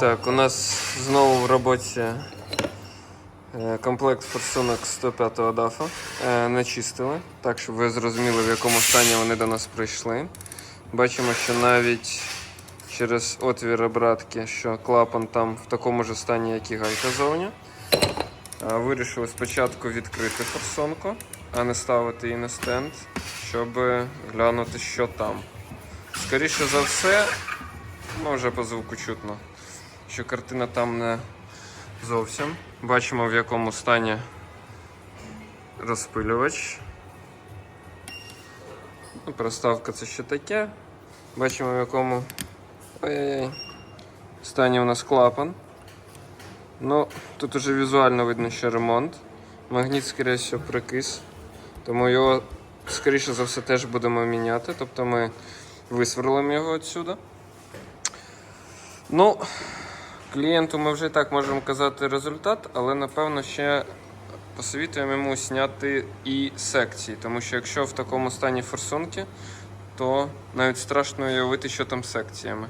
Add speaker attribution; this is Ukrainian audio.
Speaker 1: Так, у нас знову в роботі е, комплект форсунок 105-го дафа. Е, Начистили, так, щоб ви зрозуміли, в якому стані вони до нас прийшли. Бачимо, що навіть через отвір обратки, що клапан там в такому ж стані, як і гайка зовні. Вирішили спочатку відкрити форсунку, а не ставити її на стенд, щоб глянути, що там. Скоріше за все, ну вже по звуку чутно, що картина там не зовсім. Бачимо, в якому стані розпилювач. Ну, Проставка це ще таке. Бачимо, в якому Ой-ой-ой. стані у нас клапан. Ну, тут уже візуально видно, що ремонт. Магніт, скоріше прикис. Тому його, скоріше за все, теж будемо міняти. Тобто ми висверлимо його відсюди. Ну, клієнту ми вже так можемо казати результат, але напевно ще посовітуємо йому зняти і секції. Тому що якщо в такому стані форсунки, то навіть страшно уявити, що там з секціями.